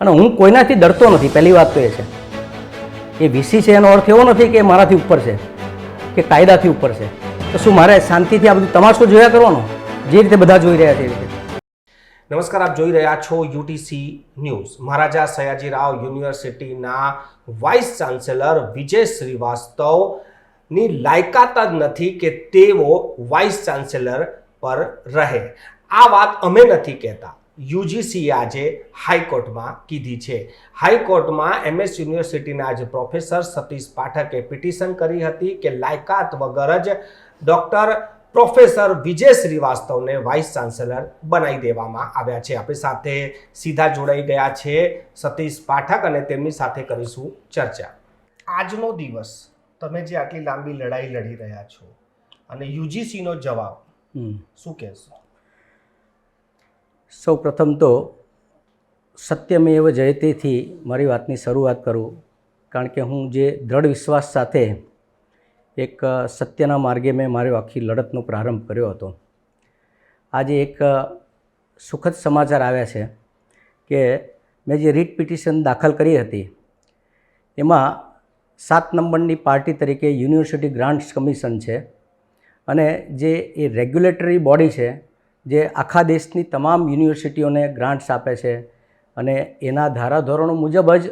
અને હું કોઈનાથી ડરતો નથી, પહેલી વાત તો એ છે. એ વીસી છે એનો અર્થ એવો નથી કે મારાથી ઉપર છે, કે કાયદાથી ઉપર છે. તો શું મારે શાંતિથી આ બધું તમાશો જોયા કરવાનો? જે રીતે બધા જોઈ રહ્યા છે એ રીતે. નમસ્કાર, આપ જોઈ રહ્યા છો યુટીસી ન્યૂઝ. મહારાજા સયાજીરાવ યુનિવર્સિટીના વાઇસ ચાન્સેલર વિજય શ્રીવાસ્તવની લાયકાત જ નથી કે તેઓ વાઇસ ચાન્સેલર પર રહે. આ વાત અમે નથી કહેતા. યુજીસીએ આજે હાઈકોર્ટમાં કીધી છે. હાઈકોર્ટમાં એમએસ યુનિવર્સિટીના આજે પ્રોફેસર સતીશ પાઠકે પિટિશન કરી હતી કે લાયકાત વગર જ ડૉક્ટર પ્રોફેસર વિજય શ્રીવાસ્તવને વાઇસ ચાન્સેલર બનાવી દેવામાં આવ્યા છે. આપણી સાથે સીધા જોડાઈ ગયા છે સતીશ પાઠક અને તેમની સાથે કરીશું ચર્ચા. આજનો દિવસ તમે જે આટલી લાંબી લડાઈ લડી રહ્યા છો અને યુજીસીનો જવાબ. શું કહેશો? સૌ પ્રથમ તો સત્યમેવ જયતેથી મારી વાતની શરૂઆત કરું, કારણ કે હું જે દ્રઢ વિશ્વાસ સાથે એક સત્યના માર્ગે મેં મારી આખી લડતનો પ્રારંભ કર્યો હતો. આજે એક સુખદ સમાચાર આવ્યા છે કે મેં જે રીટ પિટિશન દાખલ કરી હતી, એમાં સાત નંબરની પાર્ટી તરીકે યુનિવર્સિટી ગ્રાન્ટ્સ કમિશન છે અને જે એ રેગ્યુલેટરી બોડી છે જે આખા દેશની તમામ યુનિવર્સિટીઓને ગ્રાન્ટ્સ આપે છે અને એના ધારાધોરણો મુજબ જ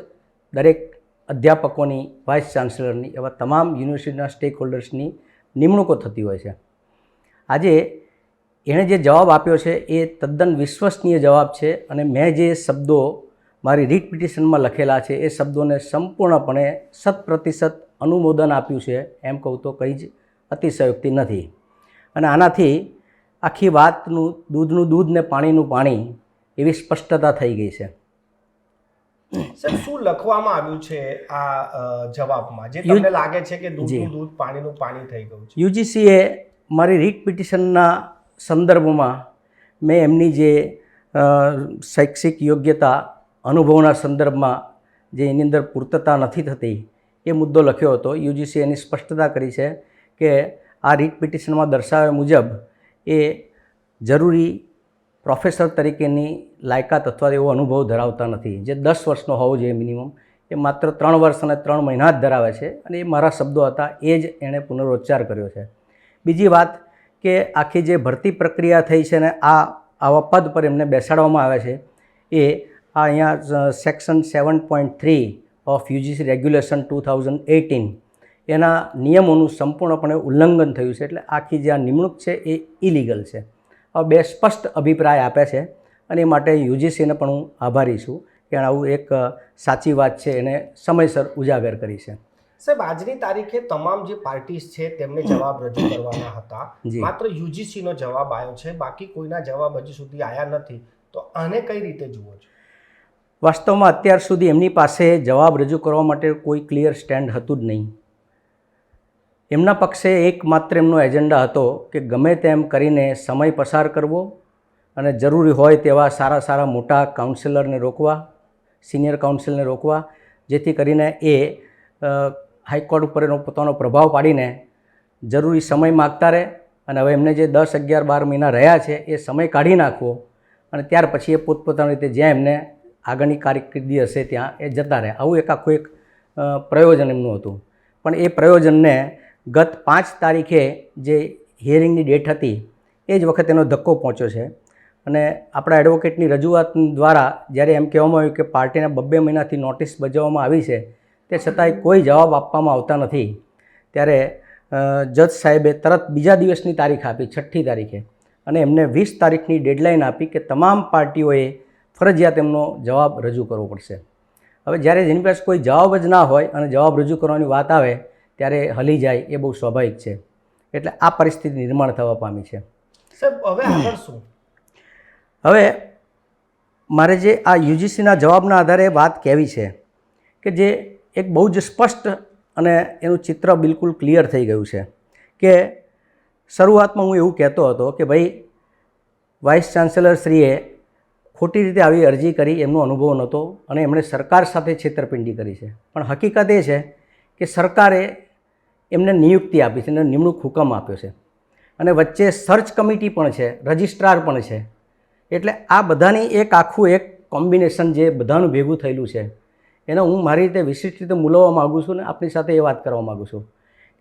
દરેક અધ્યાપકોની, વાઇસ ચાન્સલરની એવા તમામ યુનિવર્સિટીના સ્ટેક હોલ્ડર્સની નિમણૂકો થતી હોય છે. આજે એણે જે જવાબ આપ્યો છે એ તદ્દન વિશ્વસનીય જવાબ છે અને મેં જે શબ્દો મારી રીટ પિટિશનમાં લખેલા છે એ શબ્દોને સંપૂર્ણપણે શત પ્રતિશત અનુમોદન આપ્યું છે એમ કહું તો કંઈ જ અતિશયોક્તિ નથી. અને આનાથી આખી વાતનું દૂધનું દૂધ ને પાણીનું પાણી એવી સ્પષ્ટતા થઈ ગઈ છે. સર શું લખવામાં આવ્યું છે આ જવાબમાં? જે તમને લાગે છે કે દૂધનું દૂધ પાણીનું પાણી થઈ ગયું છે. યુજીસીએ મારી રીટ પિટિશનના સંદર્ભમાં મેં એમની જે શૈક્ષિક યોગ્યતા અનુભવના સંદર્ભમાં જે એની અંદર પૂર્તતા નથી થતી એ મુદ્દો લખ્યો હતો. યુજીસી એની સ્પષ્ટતા કરી છે કે આ રીટ પિટિશનમાં દર્શાવ્યા મુજબ એ જરૂરી પ્રોફેસર તરીકેની લાયકાત અથવા એવો અનુભવ ધરાવતા નથી. જે દસ વર્ષનો હોવો જોઈએ મિનિમમ એ માત્ર ત્રણ વર્ષ અને ત્રણ મહિના જ ધરાવે છે અને એ મારા શબ્દો હતા, એ જ એણે પુનરોચ્ચાર કર્યો છે. બીજી વાત કે આખી જે ભરતી પ્રક્રિયા થઈ છે ને આ આવા પદ પર એમને બેસાડવામાં આવે છે, એ આ અહીંયા section seven point three of UGC regulation two thousand eighteen એના નિયમોનું સંપૂર્ણપણે ઉલ્લંઘન થયું છે. એટલે આખી જે આ નિમણૂક છે એ ઇલીગલ છે. હવે બે સ્પષ્ટ અભિપ્રાય આપે છે અને એ માટે યુજીસીને પણ હું આભારી છું કે આવું એક સાચી વાત છે એને સમયસર ઉજાગર કરી છે. સાહેબ આજની તારીખે તમામ જે પાર્ટીઝ છે તેમને જવાબ રજૂ કરવાના હતા. જી. માત્ર યુજીસીનો જવાબ આવ્યો છે બાકી કોઈના જવાબ હજી સુધી આવ્યા નથી. તો આને કઈ રીતે જુઓ છો? વાસ્તવમાં અત્યાર સુધી એમની પાસે જવાબ રજૂ કરવા માટે કોઈ ક્લિયર સ્ટેન્ડ હતું જ નહીં. એમના પક્ષે એકમાત્ર એમનો એજન્ડા હતો કે ગમે તેમ કરીને સમય પસાર કરવો અને જરૂરી હોય તેવા સારા સારા મોટા કાઉન્સિલરને રોકવા, સિનિયર કાઉન્સિલને રોકવા, જેથી કરીને એ હાઈકોર્ટ ઉપર એનો પોતાનો પ્રભાવ પાડીને જરૂરી સમય માગતા રહે અને હવે એમને જે દસ અગિયાર બાર મહિના રહ્યા છે એ સમય કાઢી નાખવો અને ત્યાર પછી એ પોતપોતાની રીતે જ્યાં એમને આગળની કારકિર્દી હશે ત્યાં એ જતા રહે. આવું એક આખું એક પ્રયોજન એમનું હતું. પણ એ પ્રયોજનને ગત પાંચ તારીખે જે હિયરિંગની ડેટ હતી, એ જ વખતે એનો ધક્કો પહોંચ્યો છે. અને આપણા એડવોકેટની રજૂઆત દ્વારા જ્યારે એમ કહેવામાં આવ્યું કે પાર્ટીને બબ્બે મહિનાથી નોટિસ બજાવવામાં આવી છે, તે છતાંય કોઈ જવાબ આપવામાં આવતા નથી. ત્યારે જજ સાહેબે તરત બીજા દિવસની તારીખ આપી, છઠ્ઠી તારીખે. અને એમને વીસ તારીખની ડેડલાઇન આપી કે તમામ પાર્ટીઓએ ફરજિયાત એમનો જવાબ રજૂ કરવો પડશે. હવે જ્યારે જેની પાસે કોઈ જવાબ જ ના હોય અને જવાબ રજૂ કરવાની વાત આવે ત્યારે હલી જાય એ બહુ સ્વાભાવિક છે. એટલે આ પરિસ્થિતિ નિર્માણ થવા પામી છે. સાહેબ હવે આગળ શું? હવે મારે જે આ યુજીસીના જવાબના આધારે વાત કહેવી છે કે જે એક બહુ જ સ્પષ્ટ અને એનું ચિત્ર બિલકુલ ક્લિયર થઈ ગયું છે કે શરૂઆતમાં હું એવું કહેતો હતો કે ભાઈ વાઇસ ચાન્સેલર શ્રીએ ખોટી રીતે આવી અરજી કરી એમનો અનુભવ નહોતો અને એમણે સરકાર સાથે છેતરપિંડી કરી છે. પણ હકીકત એ છે કે સરકારે એમને નિયુક્તિ આપી છે અને નિમણૂક હુકમ આપ્યો છે. અને વચ્ચે સર્ચ કમિટી પણ છે, રજિસ્ટ્રાર પણ છે. એટલે આ બધાની એક આખું એક કોમ્બિનેશન જે બધાનું ભેગું થયેલું છે, એને હું મારી રીતે વિશિષ્ટ રીતે મૂલવવા માગું છું ને આપની સાથે એ વાત કરવા માગું છું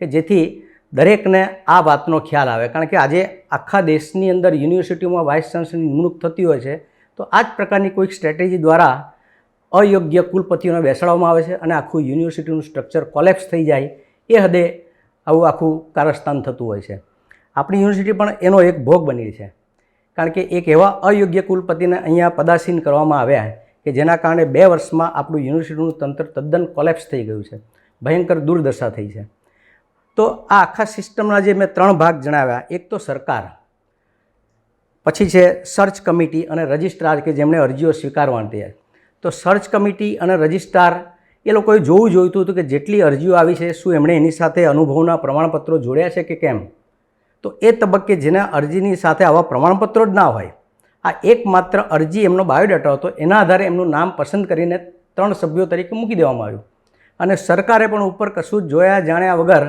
કે જેથી દરેકને આ વાતનો ખ્યાલ આવે. કારણ કે આજે આખા દેશની અંદર યુનિવર્સિટીઓમાં વાઇસ ચાન્સલરની નિમણૂક થતી હોય છે, તો આ જ પ્રકારની કોઈક સ્ટ્રેટેજી દ્વારા અયોગ્ય કુલપતિઓને બેસાડવામાં આવે છે અને આખું યુનિવર્સિટીનું સ્ટ્રક્ચર કોલેપ્સ થઈ જાય એ હદે આવું આખું કારસ્તાન થતું હોય છે. આપણી યુનિવર્સિટી પણ એનો એક ભોગ બની છે. કારણ કે એક એવા અયોગ્ય કુલપતિને અહીંયા પદાસીન કરવામાં આવ્યા કે જેના કારણે બે વર્ષમાં આપણું યુનિવર્સિટીનું તંત્ર તદ્દન કોલેપ્સ થઈ ગયું છે. ભયંકર દુર્દશા થઈ છે. તો આ આખા સિસ્ટમના જે મેં ત્રણ ભાગ જણાવ્યા, એક તો સરકાર, પછી છે સર્ચ કમિટી અને રજિસ્ટ્રાર કે જેમણે અરજીઓ સ્વીકારવાની તો સર્ચ કમિટી અને રજિસ્ટ્રાર એ લોકોએ જોવું જોઈતું હતું કે જેટલી અરજીઓ આવી છે, શું એમણે એની સાથે અનુભવના પ્રમાણપત્રો જોડ્યા છે કે કેમ? તો એ તબક્કે જેના અરજીની સાથે આવા પ્રમાણપત્રો જ ના હોય, આ એકમાત્ર અરજી એમનો બાયોડેટા હતો, એના આધારે એમનું નામ પસંદ કરીને ત્રણ સભ્યો તરીકે મૂકી દેવામાં આવ્યું. અને સરકારે પણ ઉપર કશું જ જોયા જાણ્યા વગર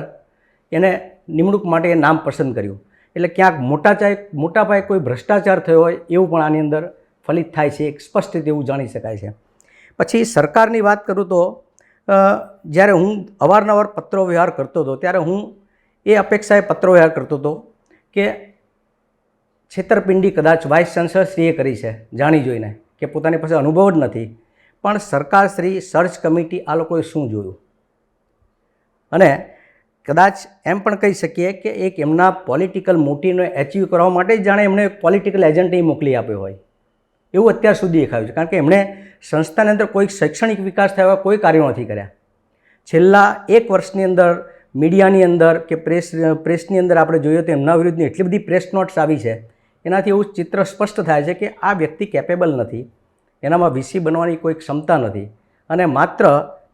એને નિમણૂક માટે એ નામ પસંદ કર્યું. એટલે ક્યાંક મોટા ચાય, મોટા પાયે કોઈ ભ્રષ્ટાચાર થયો હોય, એવું પણ આની અંદર ફલિત થાય છે, એક સ્પષ્ટ રીતે એવું જાણી શકાય છે. પછી સરકારની વાત કરું તો જ્યારે હું અવારનવાર પત્રો વ્યવહાર કરતો હતો, ત્યારે હું એ અપેક્ષાએ પત્રો વ્યવહાર કરતો હતો કે છેતરપિંડી કદાચ વાઇસ ચાન્સલરશ્રીએ કરી છે, જાણી જોઈને, કે પોતાની પાસે અનુભવ જ નથી. પણ સરકારશ્રી, સર્ચ કમિટી, આ લોકોએ શું જોયું? અને કદાચ એમ પણ કહી શકીએ કે એક એમના પોલિટિકલ મોટિવને એચીવ કરવા માટે જાણે એમણે પોલિટિકલ એજન્ટ અહીં મોકલી આપ્યો હોય. એવું અત્યાર સુધી દેખાયું છે. કારણ કે એમણે સંસ્થાની અંદર કોઈ શૈક્ષણિક વિકાસ થયા કોઈ કાર્યો નથી કર્યા. છેલ્લા એક વર્ષની અંદર મીડિયાની અંદર કે પ્રેસ, પ્રેસની અંદર આપણે જોઈએ તો એમના વિરુદ્ધની એટલી બધી પ્રેસ નોટ્સ આવી છે. એનાથી એવું ચિત્ર સ્પષ્ટ થાય છે કે આ વ્યક્તિ કેપેબલ નથી. એનામાં વીસી બનવાની કોઈ ક્ષમતા નથી. અને માત્ર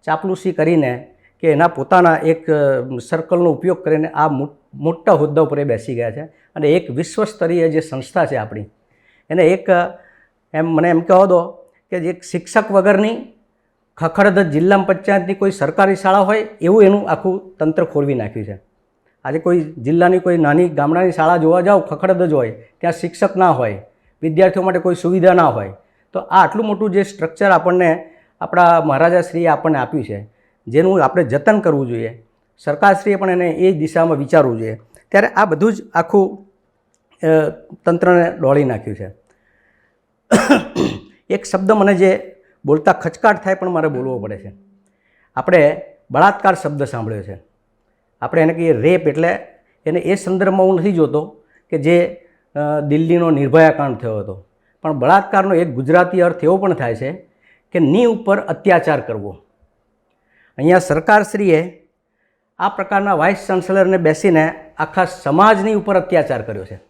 ચાપલુસી કરીને કે એના પોતાના એક સર્કલનો ઉપયોગ કરીને આ મોટા હોદ્દા ઉપર બેસી ગયા છે. અને એક વિશ્વ સ્તરીય જે સંસ્થા છે આપણી, એને એક એમ મને એમ કહેવા દો કે જે શિક્ષક વગરની ખખડધજ જિલ્લા પંચાયતની કોઈ સરકારી શાળા હોય એવું એનું આખું તંત્ર ખોરવી નાખ્યું છે. આજે કોઈ જિલ્લાની કોઈ નાની ગામડાની શાળા જોવા જાઓ ખખડધજ હોય, ત્યાં શિક્ષક ના હોય, વિદ્યાર્થીઓ માટે કોઈ સુવિધા ના હોય, તો આ આટલું મોટું જે સ્ટ્રક્ચર આપણને આપણા મહારાજાશ્રીએ આપણને આપ્યું છે, જેનું આપણે જતન કરવું જોઈએ, સરકારશ્રીએ પણ એને એ દિશામાં વિચારવું જોઈએ, ત્યારે આ બધું જ આખું તંત્રને ડોળી નાખ્યું છે. એક શબ્દ મને જે બોલતા ખચકાટ થાય પણ મારે બોલવો પડે છે. આપણે બળાત્કાર શબ્દ સાંભળ્યો છે. આપણે એને કહીએ રેપ એટલે એને એ સંદર્ભમાં હું નથી જોતો કે જે દિલ્હીનો નિર્ભયા કાંડ થયો હતો. પણ બળાત્કારનો એક ગુજરાતી અર્થ એવો પણ થાય છે કે ની ઉપર અત્યાચાર કરવો. અહીંયા સરકારશ્રીએ આ પ્રકારના વાઇસ ચાન્સલરને બેસીને આખા સમાજની ઉપર અત્યાચાર કર્યો છે.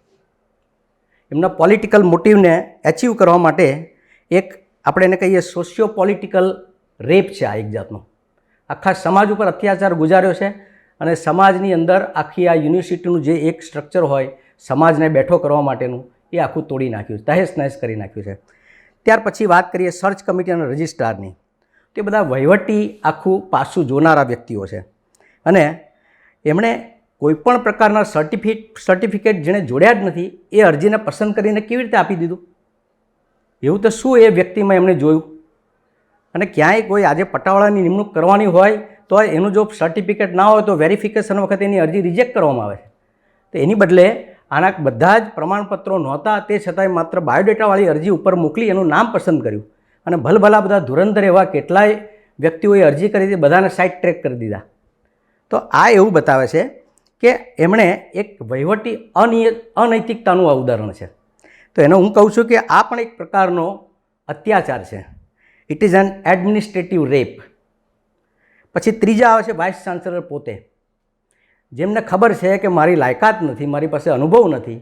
એમના પોલિટિકલ મોટિવને એચીવ કરવા માટે એક આપણે એને કહીએ સોશિયો પોલિટિકલ રેપ છે આ એક જાતનો. આખા સમાજ ઉપર અત્યાચાર ગુજાર્યો છે અને સમાજની અંદર આખી આ યુનિવર્સિટીનું જે એક સ્ટ્રક્ચર હોય, સમાજને બેઠો કરવા માટેનું, એ આખું તોડી નાખ્યું છે તહેસ નહેસ કરી નાખ્યું છે. ત્યાર પછી વાત કરીએ સર્ચ કમિટી અને રજિસ્ટ્રારની તે બધા વહીવટી આખું પાસું જોનારા વ્યક્તિઓ છે. અને એમણે કોઈપણ પ્રકારના સર્ટિફિકેટ સર્ટિફિકેટ જેણે જોડ્યા જ નથી, એ અરજીને પસંદ કરીને કેવી રીતે આપી દીધું? એવું તો શું એ વ્યક્તિમાં એમણે જોયું? અને ક્યાંય કોઈ આજે પટાવાળાની નિમણૂક કરવાની હોય, તો એનું જો સર્ટિફિકેટ ના હોય, તો વેરિફિકેશન વખતે એની અરજી રિજેક્ટ કરવામાં આવે છે. તો એની બદલે આના બધા જ પ્રમાણપત્રો નહોતા, તે છતાંય માત્ર બાયોડેટાવાળી અરજી ઉપર મોકલી એનું નામ પસંદ કર્યું. અને ભલભલા બધા ધુરંધર એવા કેટલાય વ્યક્તિઓએ અરજી કરી હતી, બધાને સાઇડ ટ્રેક કરી દીધા. તો આ એવું બતાવે છે કે એમણે એક વહીવટી અનિય, અનૈતિકતાનું આ ઉદાહરણ છે. તો એને હું કહું છું કે આ પણ એક પ્રકારનો અત્યાચાર છે. It is an administrative rape પછી ત્રીજા આવે છે વાઇસ ચાન્સલર પોતે. જેમને ખબર છે કે મારી લાયકાત નથી, મારી પાસે અનુભવ નથી,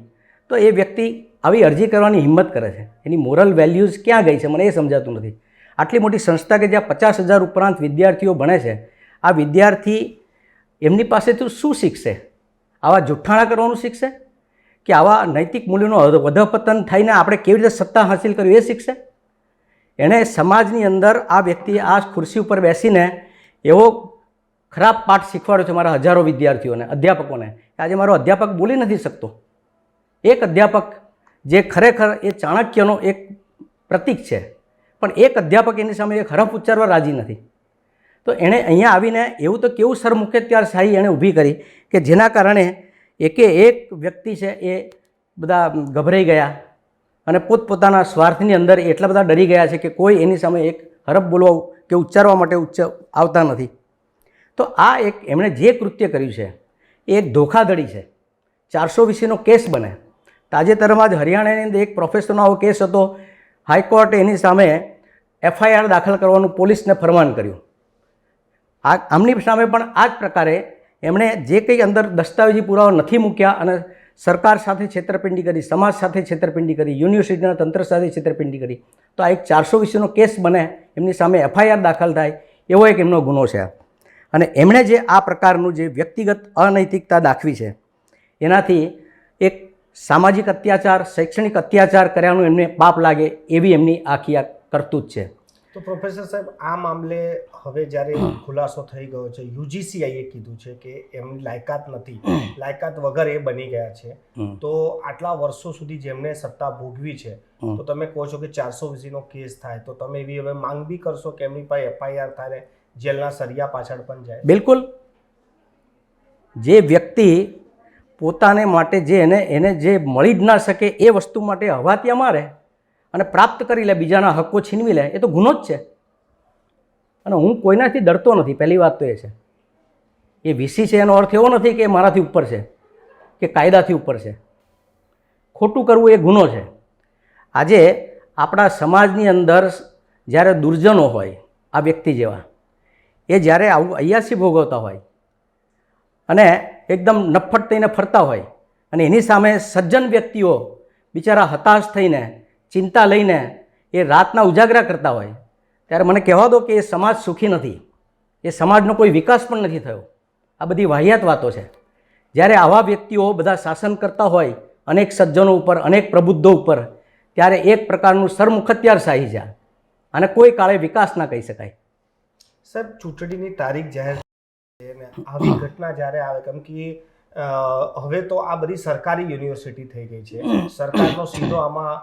તો એ વ્યક્તિ આવી અરજી કરવાની હિંમત કરે છે. એની મોરલ વેલ્યુઝ ક્યાં ગઈ છે મને એ સમજાતું નથી. આટલી મોટી સંસ્થા કે જ્યાં પચાસ હજાર ઉપરાંત વિદ્યાર્થીઓ ભણે છે, આ વિદ્યાર્થી એમની પાસેથી શું શીખશે? આવા જુઠ્ઠાણા કરવાનું શીખશે? કે આવા નૈતિક મૂલ્યોનો વધપતન થઈને આપણે કેવી રીતે સત્તા હાંસિલ કરવી એ શીખશે? એણે સમાજની અંદર આ વ્યક્તિએ આ ખુરશી ઉપર બેસીને એવો ખરાબ પાઠ શીખવાડ્યો છે મારા હજારો વિદ્યાર્થીઓને, અધ્યાપકોને આજે મારો અધ્યાપક બોલી નથી શકતો. એક અધ્યાપક જે ખરેખર એ ચાણક્યનો એક પ્રતીક છે, પણ એક અધ્યાપક એની સામે એક હરફ ઉચ્ચારવા રાજી નથી. તો એણે અહીંયા આવીને એવું તો કેવું સરમુખત્યારશાહી એણે ઊભી કરી કે જેના કારણે એકે એક વ્યક્તિ છે એ બધા ગભરાઈ ગયા અને પોતપોતાના સ્વાર્થની અંદર એટલા બધા ડરી ગયા છે કે કોઈ એની સામે એક હરફ બોલવા કે ઉચ્ચારવા માટે ઉચ્ચ આવતા નથી. તો આ એક એમણે જે કૃત્ય કર્યું છે એ એક ધોખાધડી છે. ચારસો વીસીનો કેસ બને. તાજેતરમાં જ હરિયાણાની અંદર એક પ્રોફેસરનો આવો કેસ હતો. હાઈકોર્ટે એની સામે એફઆઈઆર દાખલ કરવાનું પોલીસને ફરમાન કર્યું. આ આમની સામે પણ આ જ પ્રકારે એમણે જે કંઈ અંદર દસ્તાવેજી પુરાવા નથી મૂક્યા અને સરકાર સાથે છેતરપિંડી કરી, સમાજ સાથે છેતરપિંડી કરી, યુનિવર્સિટીના તંત્ર સાથે છેતરપિંડી કરી, તો આ એક ચારસો વિશેનો કેસ બને, એમની સામે એફઆઈઆર દાખલ થાય, એવો એક એમનો ગુનો છે. અને એમણે જે આ પ્રકારનું જે વ્યક્તિગત અનૈતિકતા દાખવી છે, એનાથી એક સામાજિક અત્યાચાર, શૈક્ષણિક અત્યાચાર કર્યાનું એમને પાપ લાગે એવી એમની આખી આ કરતૂત છે. તો પ્રોફેસર સાહેબ આ મામલે હવે જ્યારે ખુલાસો થઈ ગયો છે યુજીસીઆઈએ કીધું છે કે એમની લાયકાત નથી. લાયકાત વગર એ બની ગયા છે. તો આટલા વર્ષો સુધી જેમને સત્તા ભોગવી છે તો તમે કહો છો કે ચારસો વીસીનો કેસ થાય તો તમે એવી હવે માંગ બી કરશો કે એમની પાસે એફઆઈઆર થાય જેલના સરિયા પાછળ પણ જાય? બિલકુલ. જે વ્યક્તિ પોતાને માટે જે એને એને જે મળી જ ના શકે એ વસ્તુ માટે હવા ત્યાં મારે. અને પ્રાપ્ત કરી લે, બીજાના હક્કો છીનવી લે, એ તો ગુનો જ છે. અને હું કોઈનાથી ડરતો નથી, પહેલી વાત તો એ છે. એ વીસી છે એનો અર્થ એવો નથી કે મારાથી ઉપર છે, કે કાયદાથી ઉપર છે. ખોટું કરવું એ ગુનો છે. આજે આપણા સમાજની અંદર જ્યારે દુર્જનો હોય, આ વ્યક્તિ જેવા, એ જ્યારે આવું અયાસી ભોગવતા હોય, અને એકદમ નફટ થઈને ફરતા હોય, અને એની સામે સજ્જન વ્યક્તિઓ બિચારા હતાશ થઈને ચિંતા લઈને એ રાતના ઉજાગરા કરતા હોય, ત્યારે મને કહેવા દો કે એ સમાજ સુખી નથી. એ સમાજનો કોઈ વિકાસ પણ નથી થયો. આ બધી વાહિયાત વાતો છે. જ્યારે આવા વ્યક્તિઓ બધા શાસન કરતા હોય, અનેક સજ્જનો ઉપર, અનેક પ્રબુદ્ધો ઉપર, ત્યારે એક પ્રકારનું સરમુખત્યારશાહી છે. અને કોઈ કાળે વિકાસ ના કહી શકાય. સર ચૂંટણીની તારીખ જાહેર આવી ઘટના જ્યારે આવે કેમ કે હવે તો આ બધી સરકારી યુનિવર્સિટી થઈ ગઈ છે. સરકારનો સીધો આમાં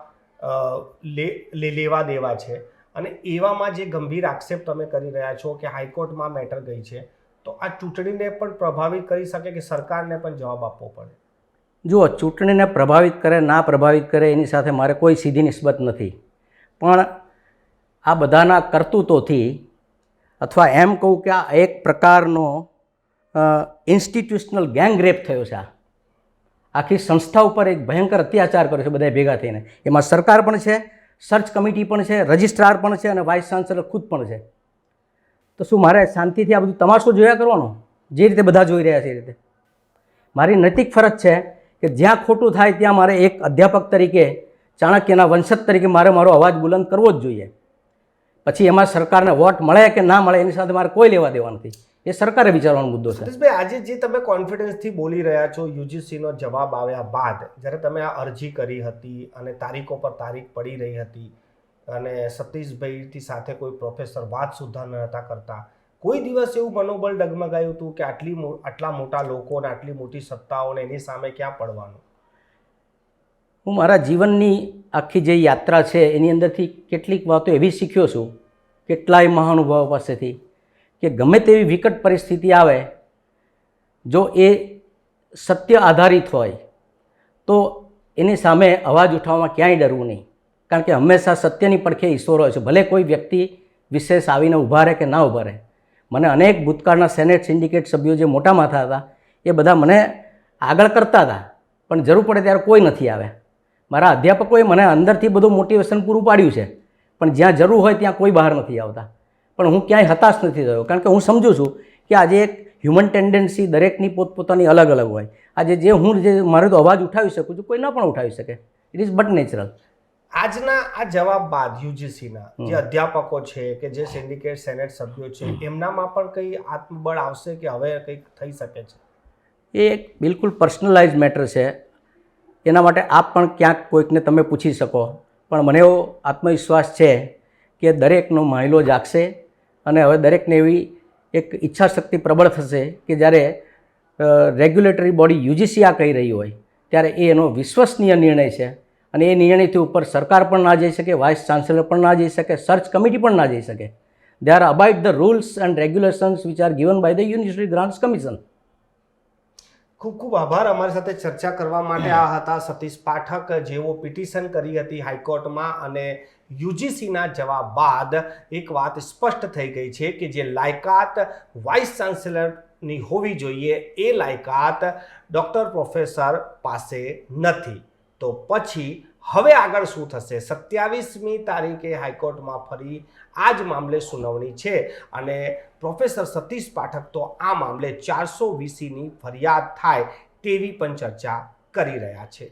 લે લેવા દેવા છે. અને એવામાં જે ગંભીર આક્ષેપ તમે કરી રહ્યા છો કે હાઈકોર્ટમાં મેટર ગઈ છે, તો આ ચૂંટણીને પણ પ્રભાવિત કરી શકે કે સરકારને પણ જવાબ આપવો પડે? જુઓ, ચૂંટણીને પ્રભાવિત કરે, ના પ્રભાવિત કરે, એની સાથે મારે કોઈ સીધી નિસ્બત નથી. પણ આ બધાના કરતૂતોથી અથવા એમ કહું કે આ એક પ્રકારનો ઇન્સ્ટિટ્યુશનલ ગેંગ રેપ થયો છે આ. આખી સંસ્થા ઉપર એક ભયંકર અત્યાચાર કર્યો છે બધા ભેગા થઈને. એમાં સરકાર પણ છે, સર્ચ કમિટી પણ છે, રજિસ્ટ્રાર પણ છે અને વાઇસ ચાન્સલર ખુદ પણ છે. તો શું મારે શાંતિથી આ બધું તમાશો જોયા કરવાનો? જે રીતે બધા જોઈ રહ્યા છે એ રીતે. મારી નૈતિક ફરજ છે કે જ્યાં ખોટું થાય ત્યાં મારે એક અધ્યાપક તરીકે, ચાણક્યના વંશજ તરીકે મારે મારો અવાજ બુલંદ કરવો જ જોઈએ. પછી એમાં સરકારને વોટ મળે કે ના મળે એની સાથે મારે કોઈ લેવા દેવા નથી. એ સરકારે વિચારવાનો મુદ્દો છે. સતીશભાઈ આજે જે તમે કોન્ફિડન્સથી બોલી રહ્યા છો યુજીસીનો જવાબ આવ્યા બાદ જ્યારે તમે આ અરજી કરી હતી અને તારીખો પર તારીખ પડી રહી હતી અને સતીશભાઈથી સાથે કોઈ પ્રોફેસર વાત સુદ્ધા ન હતા કરતા કોઈ દિવસ એવું મનોબળ ડગમગાયું હતું કે આટલી આટલા મોટા લોકો અને આટલી મોટી સત્તાઓને એની સામે ક્યાં પડવાનું? હું મારા જીવનની આખી જે યાત્રા છે એની અંદરથી કેટલીક વાતો એવી શીખ્યો છું કેટલાય મહાનુભાવો પાસેથી કે ગમે તેવી વિકટ પરિસ્થિતિ આવે, જો એ સત્ય આધારિત હોય, તો એની સામે અવાજ ઉઠાવવામાં ક્યાંય ડરવું નહીં. કારણ કે હંમેશા સત્યની પડખે ઈશ્વર હોય છે. ભલે કોઈ વ્યક્તિ વિશેષ આવીને ઊભા રહે કે ના ઊભા રહે. મને અનેક ભૂતકાળના સેનેટ સિન્ડિકેટ સભ્યો જે મોટા માથા હતા, એ બધા મને આગળ કરતા હતા. પણ જરૂર પડે ત્યારે કોઈ નથી આવે. મારા અધ્યાપકોએ મને અંદરથી બધું મોટિવેશન પૂરું પાડ્યું છે. પણ જ્યાં જરૂર હોય ત્યાં કોઈ બહાર નથી આવતા. પણ હું ક્યાંય હતાશ નથી થયો. કારણ કે હું સમજુ છું કે આજે એક હ્યુમન ટેન્ડન્સી દરેકની પોતપોતાની અલગ અલગ હોય. આજે જે હું જે મારે તો અવાજ ઉઠાવી શકું છું કોઈ ન પણ ઉઠાવી શકે. ઇટ ઇઝ બટ નેચરલ આજના આ જવાબ બાદ યુજીસીના જે અધ્યાપકો છે કે જે સિન્ડિકેટ સેનેટ સભ્યો છે એમનામાં પણ કંઈ આત્મબળ આવશે કે હવે કંઈક થઈ શકે છે? એ એક બિલકુલ પર્સનલાઇઝ મેટર છે. એના માટે આપ પણ ક્યાંક કોઈકને તમે પૂછી શકો. પણ મને એવો આત્મવિશ્વાસ છે કે દરેકનો માયલો જાગશે. અને હવે દરેકને એવી એક ઈચ્છાશક્તિ પ્રબળ થશે કે જ્યારે રેગ્યુલેટરી બોડી યુજીસી આ કહી રહી હોય, ત્યારે એ એનો વિશ્વસનીય નિર્ણય છે. અને એ નિર્ણયથી ઉપર સરકાર પણ ના જઈ શકે વાઇસ ચાન્સેલર પણ ના જઈ શકે સર્ચ કમિટી પણ ના જઈ શકે. They are abide the rules and regulations which are given by the university grants commission ખૂબ ખૂબ આભાર અમારી સાથે ચર્ચા કરવા માટે. આ હતા સતીશ પાઠક જેઓ પિટિશન કરી હતી હાઈકોર્ટમાં અને યુજીસીના જવાબ બાદ એક વાત સ્પષ્ટ થઈ ગઈ છે કે જે લાયકાત વાઇસ ચાન્સેલરની હોવી જોઈએ એ લાયકાત ડૉક્ટર પ્રોફેસર પાસે નથી. તો પછી હવે આગળ શું થશે? સત્યાવીસમી તારીખે હાઈકોર્ટમાં ફરી આ જ મામલે સુનાવણી છે અને પ્રોફેસર સતીશ પાઠક તો આ મામલે ચારસો વીસીની ફરિયાદ થાય તેવી પણ ચર્ચા કરી રહ્યા છે.